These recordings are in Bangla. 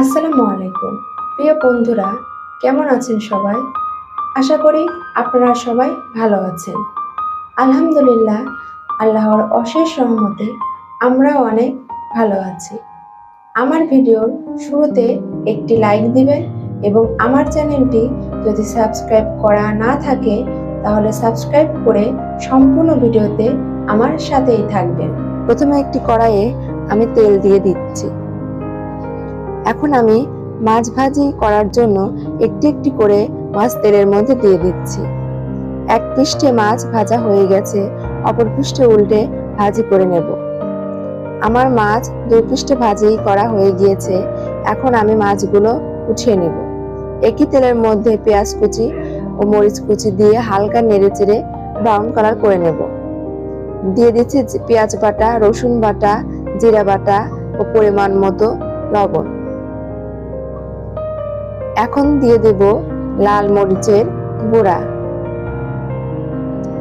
আসসালামু আলাইকুম। প্রিয় বন্ধুরা, কেমন আছেন সবাই? আশা করি আপনারা সবাই ভালো আছেন। আলহামদুলিল্লাহ, আল্লাহর অশেষ রহমতে আমরাও অনেক ভালো আছি। আমার ভিডিওর শুরুতে একটি লাইক দিবেন এবং আমার চ্যানেলটি যদি সাবস্ক্রাইব করা না থাকে, তাহলে সাবস্ক্রাইব করে সম্পূর্ণ ভিডিওতে আমার সাথেই থাকবেন। প্রথমে একটি কড়াইয়ে আমি তেল দিয়ে দিচ্ছি। এখন আমি মাছ ভাজি করার জন্য একটি একটি করে মাছ তেলের মধ্যে দিয়ে দিচ্ছি। এক পৃষ্ঠে মাছ ভাজা হয়ে গেছে, অপর পৃষ্ঠে উল্টে ভাজি করে নেব। আমার মাছ দুই পৃষ্ঠে ভাজি করা হয়ে গিয়েছে, এখন আমি মাছগুলো উঠিয়ে নেব। একই তেলের মধ্যে পেঁয়াজ কুচি ও মরিচ কুচি দিয়ে হালকা নেড়ে চেড়ে ব্রাউন কালার করে নেব। দিয়ে দিচ্ছি পেঁয়াজ বাটা, রসুন বাটা, জিরা বাটা ও পরিমাণ মতো লবণ। এখন দিয়ে দেব লাল মরিচের গুঁড়া।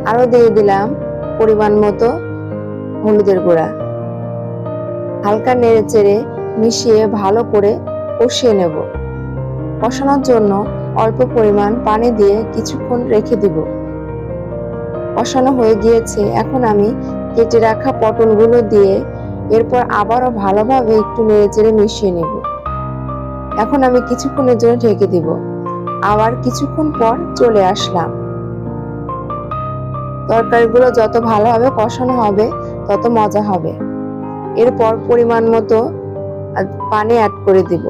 আরও দিয়ে দিলাম পরিমাণ মতো হলুদের গুঁড়া। হালকা নেড়ে চেড়ে মিশিয়ে ভালো করে কষিয়ে নেব। কষানোর জন্য অল্প পরিমাণ পানি দিয়ে কিছুক্ষণ রেখে দিব। কষানো হয়ে গিয়েছে, এখন আমি কেটে রাখা পটলগুলো দিয়ে এরপর আবারও ভালোভাবে একটু নেড়ে চেড়ে মিশিয়ে নেব। এখন আমি কিছুক্ষণের জন্য ঢেকে দিব। আবার কিছুক্ষণ পর চলে আসলাম। তরকারিগুলো যত ভালোভাবে কষানো হবে, তত মজা হবে। এরপর পরিমাণ মতো পানি অ্যাড করে দিব।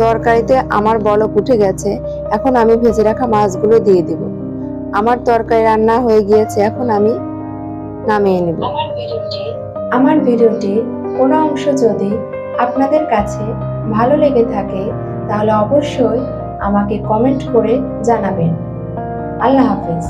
তরকারিতে আমার বলক উঠে গেছে, এখন আমি ভেজে রাখা মাছগুলো দিয়ে দিব। আমার তরকারি রান্না হয়ে গিয়েছে, এখন আমি নামিয়ে নেব। আমার ভিডিওটি কোনো অংশ যদি আপনাদের কাছে ভালো লেগে থাকে তাহলে অবশ্যই আমাকে কমেন্ট করে জানাবেন। আল্লাহ হাফেজ।